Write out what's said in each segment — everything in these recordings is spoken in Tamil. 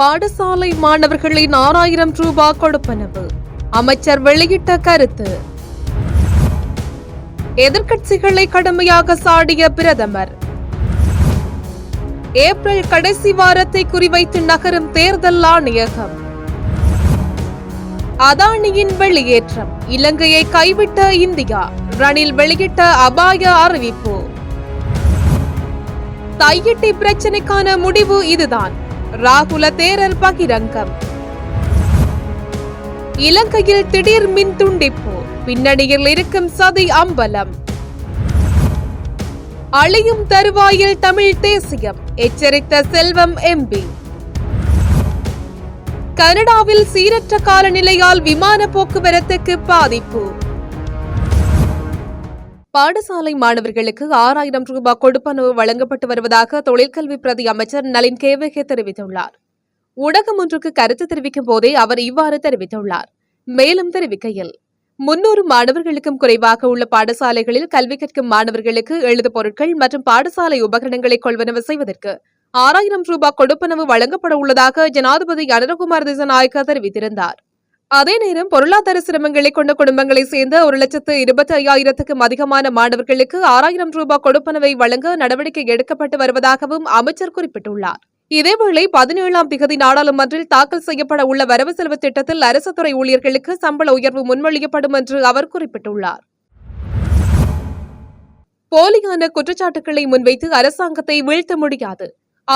பாடசாலை மாணவர்களின் ஆறாயிரம் ரூபாய் கொடுப்பனவு. அமைச்சர் வெளியிட்ட கருத்து. எதிர்கட்சிகளை கடுமையாக சாடிய பிரதமர். ஏப்ரல் கடைசி வாரத்தை குறிவைத்து நகரும் தேர்தல் ஆணையகம். அதானியின் வெளியேற்றம். இலங்கையை கைவிட்ட இந்தியா. ரணில் வெளியிட்ட அபாய அறிவிப்பு. தையிட்டி பிரச்சினைக்கான முடிவு இதுதான். ராகுல தேரர் பகிரங்கம். இலங்கையில் திடீர் மின் துண்டிப்பு பின்னணியில் இருக்கும் சதி அம்பலம். அழியும் தருவாயில் தமிழ் தேசியம் எச்சரித்த செல்வம் எம்பி. கனடாவில் சீரற்ற காலநிலையால் விமான போக்குவரத்துக்கு பாதிப்பு. பாடசாலை மாணவர்களுக்கு ஆறாயிரம் ரூபாய் கொடுப்பனவு வழங்கப்பட்டு வருவதாக தொழிற்கல்வி பிரதி அமைச்சர் நளின் கேவகே தெரிவித்துள்ளார். ஊடகம் ஒன்றுக்கு கருத்து தெரிவிக்கும் போதே அவர் இவ்வாறு தெரிவித்துள்ளார். மேலும் தெரிவிக்கையில் முன்னூறு மாணவர்களுக்கும் குறைவாக உள்ள பாடசாலைகளில் கல்வி கற்கும் மாணவர்களுக்கு எழுது பொருட்கள் மற்றும் பாடசாலை உபகரணங்களை கொள்வனவு செய்வதற்கு ஆறாயிரம் ரூபாய் கொடுப்பனவு வழங்கப்பட உள்ளதாக ஜனாதிபதி அனுரகுமார் திசநாயக்கா தெரிவித்திருந்தார். அதே நேரம் பொருளாதார சிரமங்களை கொண்ட குடும்பங்களை சேர்ந்த ஒரு லட்சத்து இருபத்தி ஐயாயிரத்துக்கும் அதிகமான மாணவர்களுக்கு ஆறாயிரம் ரூபாய் கொடுப்பனவை வழங்க நடவடிக்கை எடுக்கப்பட்டு வருவதாகவும் அமைச்சர் குறிப்பிட்டுள்ளார். இதேவேளை பதினேழாம் திகதி நாடாளுமன்றில் தாக்கல் செய்யப்பட உள்ள வரவு செலவு திட்டத்தில் அரசு துறை ஊழியர்களுக்கு சம்பள உயர்வு முன்மொழியப்படும் என்று அவர் குறிப்பிட்டுள்ளார். போலியான குற்றச்சாட்டுகளை முன்வைத்து அரசாங்கத்தை வீழ்த்த முடியாது.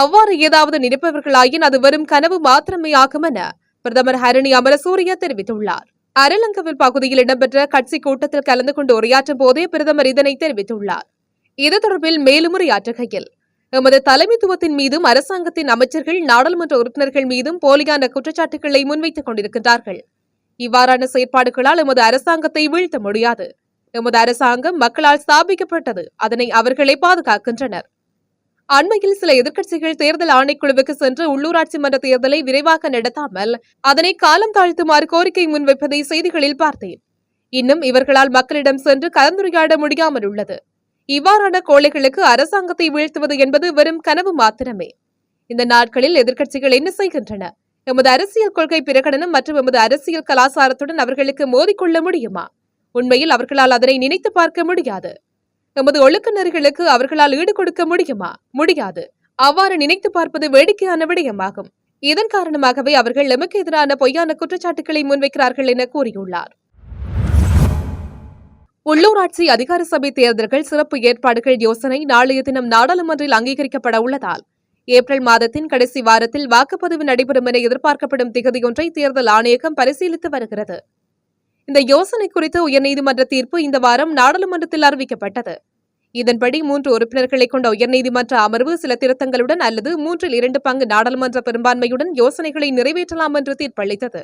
அவ்வாறு ஏதாவது நினைப்பவர்களாயின் அது வெறும் கனவு மாத்திரமே ஆகும் என பிரதமர் ஹரணி அமரசூரிய தெரிவித்துள்ளார். அரலங்கவில் பகுதியில் இடம்பெற்ற கட்சி கூட்டத்தில் கலந்து கொண்டு உரையாற்றும் போதே பிரதமர் இதனை தெரிவித்துள்ளார். இது தொடர்பில் மேலும் உரையாற்றுகையில் எமது தலைமைத்துவத்தின் மீதும் அரசாங்கத்தின் அமைச்சர்கள் நாடாளுமன்ற உறுப்பினர்கள் மீதும் போலியான குற்றச்சாட்டுகளை முன்வைத்துக் கொண்டிருக்கின்றார்கள். இவ்வாறான செயற்பாடுகளால் எமது அரசாங்கத்தை வீழ்த்த முடியாது. எமது அரசாங்கம் மக்களால் ஸ்தாபிக்கப்பட்டது. அதனை அவர்களே பாதுகாக்கின்றனர். அண்மையில் சில எதிர்க்கட்சிகள் தேர்தல் ஆணைக்குழுவுக்கு சென்று உள்ளூராட்சி மன்ற தேர்தலை விரைவாக நடத்தாமல் அதனை காலம் தாழ்த்துமாறு கோரிக்கை முன்வைப்பதை செய்திகளில் பார்த்தேன். இன்னும் இவர்களால் மக்களிடம் சென்று கலந்துரையாட முடியாமல் உள்ளது. இவ்வாறான கோழைகளுக்கு அரசாங்கத்தை வீழ்த்துவது என்பது வெறும் கனவு மாத்திரமே. இந்த நாட்களில் எதிர்க்கட்சிகள் என்ன செய்கின்றன? எமது அரசியல் கொள்கை பிரகடனம் மற்றும் எமது அரசியல் கலாச்சாரத்துடன் அவர்களுக்கு மோதிக்கொள்ள முடியுமா? உண்மையில் அவர்களால் அதனை நினைத்து பார்க்க முடியாது. எமது ஒழுக்க நெறிகளுக்கு அவர்களால் ஈடுகொடுக்க முடியுமா? முடியாது. அவ்வாறு நினைத்து பார்ப்பது வேடிக்கையான விடயமாகும். இதன் காரணமாகவே அவர்கள் எமக்கு எதிரான பொய்யான குற்றச்சாட்டுகளை முன்வைக்கிறார்கள் என கூறியுள்ளார். உள்ளூராட்சி அதிகார சபை தேர்தல்கள் சிறப்பு ஏற்பாடுகள் யோசனை நாளைய தினம் நாடாளுமன்றில் அங்கீகரிக்கப்பட உள்ளதால் ஏப்ரல் மாதத்தின் கடைசி வாரத்தில் வாக்குப்பதிவு நடைபெறும் என எதிர்பார்க்கப்படும் திகதியொன்றை தேர்தல் ஆணையகம் பரிசீலித்து வருகிறது. இந்த யோசனை குறித்து உயர்நீதிமன்ற தீர்ப்பு இந்த வாரம் நாடாளுமன்றத்தில் அறிவிக்கப்பட்டது. இதன்படி மூன்று உறுப்பினர்களை கொண்ட உயர்நீதிமன்ற அமர்வு சில திருத்தங்களுடன் அல்லது மூன்றில் இரண்டு பங்கு நாடாளுமன்ற பெரும்பான்மையுடன் யோசனைகளை நிறைவேற்றலாம் என்று தீர்ப்பளித்தது.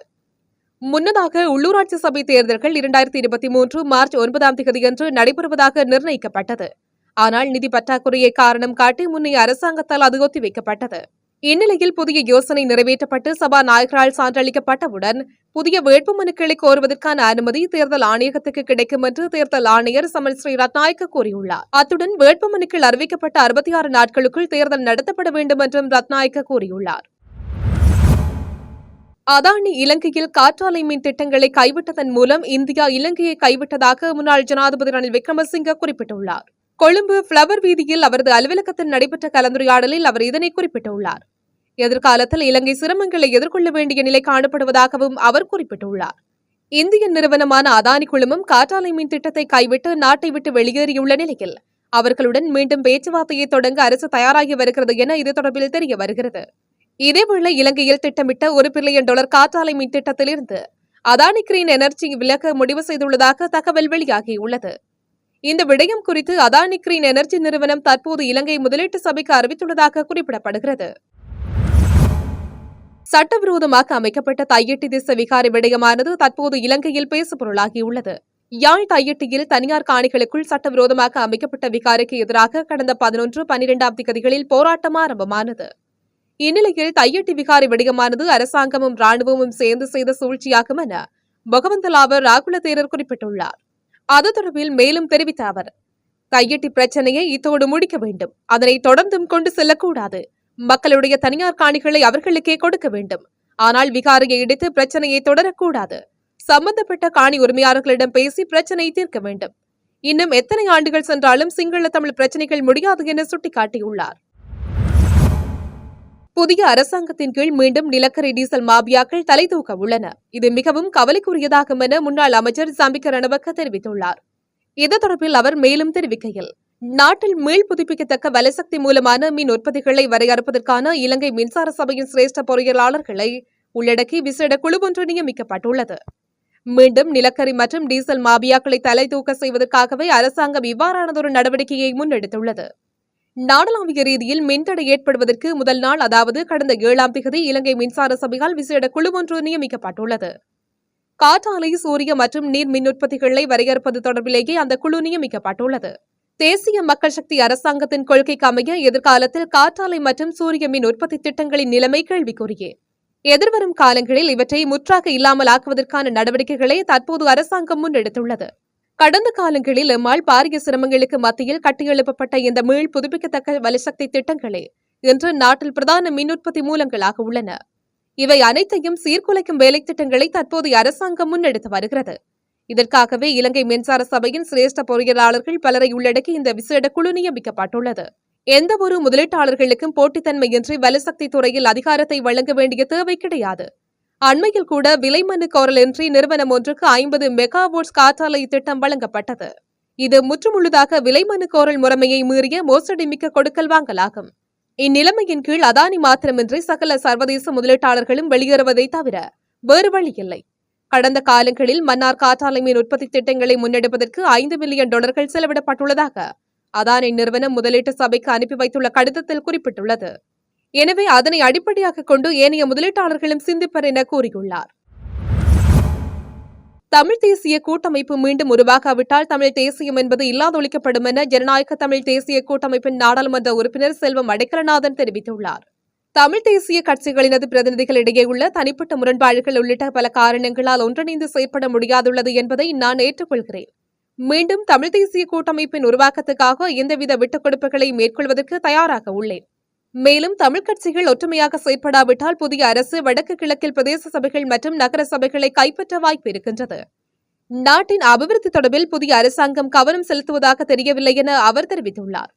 முன்னதாக உள்ளூராட்சி சபை தேர்தல்கள் இரண்டாயிரத்தி இருபத்தி மூன்று மார்ச் ஒன்பதாம் தேதியன்று நடைபெறுவதாக நிர்ணயிக்கப்பட்டது. ஆனால் நிதி பற்றாக்குறையை காரணம் காட்டி முன்னைய அரசாங்கத்தால் அது ஒத்திவைக்கப்பட்டது. இந்நிலையில் புதிய யோசனை நிறைவேற்றப்பட்டு சபாநாயகரால் சான்றளிக்கப்பட்டவுடன் புதிய வேட்புமனுக்களை கோருவதற்கான அனுமதி தேர்தல் ஆணையகத்துக்கு கிடைக்கும் என்று தேர்தல் ஆணையர் சமல் ஸ்ரீ ரத்நாயக்க கூறியுள்ளார். அத்துடன் வேட்புமனுக்கள் அறிவிக்கப்பட்ட அறுபத்தி ஆறு நாட்களுக்குள் தேர்தல் நடத்தப்பட வேண்டும் என்றும் ரத்நாயக்க கூறியுள்ளார். அதானி இலங்கையில் காற்றாலை மின் திட்டங்களை கைவிட்டதன் மூலம் இந்தியா இலங்கையை கைவிட்டதாக முன்னாள் ஜனாதிபதி ரணில் விக்ரமசிங்க குறிப்பிட்டுள்ளார். கொழும்பு பிளவர் வீதியில் அவரது அலுவலகத்தில் நடைபெற்ற கலந்துரையாடலில் அவர் இதனை குறிப்பிட்டுள்ளார். எதிர்காலத்தில் இலங்கை சிரமங்களை எதிர்கொள்ள வேண்டிய நிலை காணப்படுவதாகவும் அவர் குறிப்பிட்டுள்ளார். இந்திய நிறுவனமான அதானி குழுமம் காற்றாலை மின் திட்டத்தை கைவிட்டு நாட்டை விட்டு வெளியேறியுள்ள நிலையில் அவர்களுடன் மீண்டும் பேச்சுவார்த்தையை தொடங்க அரசு தயாராகி வருகிறது என இது தொடர்பில் தெரிய வருகிறது. இதேவேளை இலங்கையில் திட்டமிட்ட ஒரு பில்லியன் டாலர் காற்றாலை மின் திட்டத்திலிருந்து அதானி கிரீன் எனர்ஜி விலக முடிவு செய்துள்ளதாக தகவல் வெளியாகியுள்ளது. இந்த விடயம் குறித்து அதானி கிரீன் எனர்ஜி நிறுவனம் தற்போது இலங்கை முதலீட்டு சபைக்கு அறிவித்துள்ளதாக குறிப்பிடப்படுகிறது. சட்டவிரோதமாக அமைக்கப்பட்ட தையட்டி திச விகாரி விடயமானது தற்போது இலங்கையில் பேசுபொருளாகியுள்ளது. யாழ் தையட்டியில் தனியார் காணிகளுக்குள் சட்டவிரோதமாக அமைக்கப்பட்ட விகாரிக்கு எதிராக கடந்த பதினொன்று பனிரெண்டாம் திகதிகளில் போராட்டம் ஆரம்பமானது. இந்நிலையில் தையட்டி விகாரி விடயமானது அரசாங்கமும் ராணுவமும் சேர்ந்து செய்த சூழ்ச்சியாகும் என பகவந்தலாவர் ராகுல தேரர் குறிப்பிட்டுள்ளார். அது தொடர்பில் மேலும் தெரிவித்த அவர் கையெட்டி பிரச்சனையை இத்தோடு முடிக்க வேண்டும். அதனை தொடர்ந்தும் கொண்டு செல்லக்கூடாது. மக்களுடைய தனியார் காணிகளை அவர்களுக்கே கொடுக்க வேண்டும். ஆனால் விகாரையை இடித்து பிரச்சனையை தொடரக்கூடாது. சம்பந்தப்பட்ட காணி உரிமையாளர்களிடம் பேசி பிரச்சனையை தீர்க்க வேண்டும். இன்னும் எத்தனை ஆண்டுகள் சென்றாலும் சிங்கள தமிழ் பிரச்சனைகள் முடியாது என சுட்டிக்காட்டியுள்ளார். புதிய அரசாங்கத்தின் கீழ் மீண்டும் நிலக்கரி டீசல் மாபியாக்கள் தலை தூக்க உள்ளன. இது மிகவும் கவலைக்குரியதாகும் என முன்னாள் அமைச்சர் சம்பிக்க ரணவக்க தெரிவித்துள்ளார். இது தொடர்பில் அவர் மேலும் தெரிவிக்கையில் நாட்டில் மீள் புதுப்பிக்கத்தக்க வலசக்தி மூலமான மின் உற்பத்திகளை வரையறுப்பதற்கான இலங்கை மின்சார சபையின் சிரேஷ்ட பொறியியலாளர்களை உள்ளடக்கி விசேட குழு ஒன்று நியமிக்கப்பட்டுள்ளது. மீண்டும் நிலக்கரி மற்றும் டீசல் மாபியாக்களை தலை தூக்க செய்வதற்காகவே அரசாங்கம் இவ்வாறானதொரு நடவடிக்கையை முன்னெடுத்துள்ளது. நாடளாவிய ரீதியில் மின்தடை ஏற்படுவதற்கு முதல் நாள் அதாவது கடந்த ஏழாம் திகதி இலங்கை மின்சார சபையால் விசேட குழு ஒன்று நியமிக்கப்பட்டுள்ளது. காற்றாலை சூரிய மற்றும் நீர் மின் உற்பத்திகளை வரையறுப்பது தொடர்பிலேயே அந்த குழு நியமிக்கப்பட்டுள்ளது. தேசிய மக்கள் சக்தி அரசாங்கத்தின் கொள்கைக்கு அமைய எதிர்காலத்தில் காற்றாலை மற்றும் சூரிய மின் உற்பத்தி திட்டங்களின் நிலைமை கேள்விக்குரியே எதிர்வரும் காலங்களில் இவற்றை முற்றாக இல்லாமல் ஆக்குவதற்கான நடவடிக்கைகளை தற்போது அரசாங்கம் முன்னெடுத்துள்ளது. கடந்த காலங்களில் எம்மால் பாரிய சிரமங்களுக்கு மத்தியில் கட்டியெழுப்பப்பட்ட இந்த மீள் புதுப்பிக்கத்தக்க வலுசக்தி திட்டங்களே இன்று நாட்டில் பிரதான மின் உற்பத்தி மூலங்களாக உள்ளன. இவை அனைத்தையும் சீர்குலைக்கும் வேலை திட்டங்களை தற்போதைய அரசாங்கம் முன்னெடுத்து வருகிறது. இதற்காகவே இலங்கை மின்சார சபையின் சிரேஷ்ட பொறியியலாளர்கள் பலரை உள்ளடக்கி இந்த விசேட குழு நியமிக்கப்பட்டுள்ளது. எந்த ஒரு முதலீட்டாளர்களுக்கும் போட்டித்தன்மையின்றி வலுசக்தி துறையில் அதிகாரத்தை வழங்க வேண்டிய தேவை கிடையாது. அண்மையில் கூட விலை மனு கோரலின்றி நிறுவனம் ஒன்றுக்கு ஐம்பது மெகாவோட்ஸ் காற்றாலை திட்டம் வழங்கப்பட்டது. இது முற்றுமுழுதாக விலை மனு கோரல் முறைமையை மீறிய மோசடி மிக்க கொடுக்கல் வாங்கலாகும். இந்நிலைமையின் கீழ் அதானி மாத்திரமின்றி சகல சர்வதேச முதலீட்டாளர்களும் வெளியேறுவதை தவிர வேறு வழி இல்லை. கடந்த காலங்களில் மன்னார் காற்றாலை மீன் உற்பத்தி திட்டங்களை முன்னெடுப்பதற்கு ஐந்து மில்லியன் டாலர்கள் செலவிடப்பட்டுள்ளதாக அதானி நிறுவனம் முதலீட்டு சபைக்கு அனுப்பி வைத்துள்ள கடிதத்தில் குறிப்பிட்டுள்ளது. எனவே அதனை அடிப்படையாக கொண்டு ஏனைய முதலீட்டாளர்களும் சிந்திப்பர் என கூறியுள்ளார். தமிழ் தேசிய கூட்டமைப்பு மீண்டும் உருவாகாவிட்டால் தமிழ் தேசியம் என்பது இல்லாதொழிக்கப்படும் என ஜனநாயக தமிழ் தேசிய கூட்டமைப்பின் நாடாளுமன்ற உறுப்பினர் செல்வம் அடைக்கலநாதன் தெரிவித்துள்ளார். தமிழ் தேசிய கட்சிகளினது பிரதிநிதிகளிடையே உள்ள தனிப்பட்ட முரண்பாடுகள் உள்ளிட்ட பல காரணங்களால் ஒன்றிணைந்து செயற்பட முடியாதுள்ளது என்பதை நான் ஏற்றுக்கொள்கிறேன். மீண்டும் தமிழ் தேசிய கூட்டமைப்பின் உருவாக்கத்துக்காக எந்தவித விட்டுக் கொடுப்புகளை மேற்கொள்வதற்கு தயாராக உள்ளேன். மேலும் தமிழ் கட்சிகள் ஒற்றுமையாக செயற்படாவிட்டால் புதிய அரசு வடக்கு கிழக்கில் பிரதேச சபைகள் மற்றும் நகர சபைகளை கைப்பற்ற வாய்ப்பு இருக்கின்றது. நாட்டின் அபிவிருத்தி தொடர்பில் புதிய அரசாங்கம் கவனம் செலுத்துவதாக தெரியவில்லை என அவர் தெரிவித்துள்ளார்.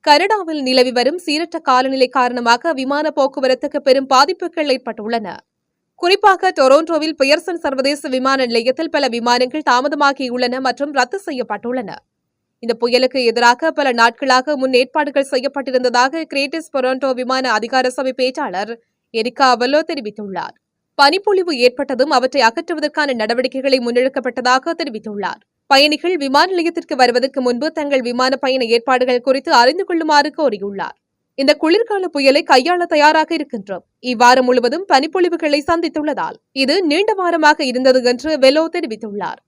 கனடாவில் நிலவி வரும் சீரற்ற காலநிலை காரணமாக விமான போக்குவரத்துக்கு பெரும் பாதிப்புகள் ஏற்பட்டுள்ளன. குறிப்பாக டொரோண்டோவில் பியர்சன் சர்வதேச விமான நிலையத்தில் பல விமானங்கள் தாமதமாகியுள்ளன மற்றும் ரத்து செய்யப்பட்டுள்ளன. இந்த புயலுக்கு எதிராக பல நாட்களாக முன் ஏற்பாடுகள் செய்யப்பட்டிருந்ததாக கிரேட்டிஸ் பொரோண்டோ விமான அதிகார சபை பேச்சாளர் எரிகா அவலோ தெரிவித்துள்ளார். பனிப்பொழிவு ஏற்பட்டதும் அவற்றை அகற்றுவதற்கான நடவடிக்கைகளை முன்னெடுக்கப்பட்டதாக தெரிவித்துள்ளார். பயணிகள் விமான நிலையத்திற்கு வருவதற்கு முன்பு தங்கள் விமான பயண ஏற்பாடுகள் குறித்து அறிந்து கொள்ளுமாறு கோரியுள்ளார். இந்த குளிர்கால புயலை கையாள தயாராக இருக்கின்றோம். இவ்வாரம் முழுவதும் பனிப்பொழிவுகளை சந்தித்துள்ளதால் இது நீண்ட வாரமாக இருந்தது என்று வெலோ தெரிவித்துள்ளார்.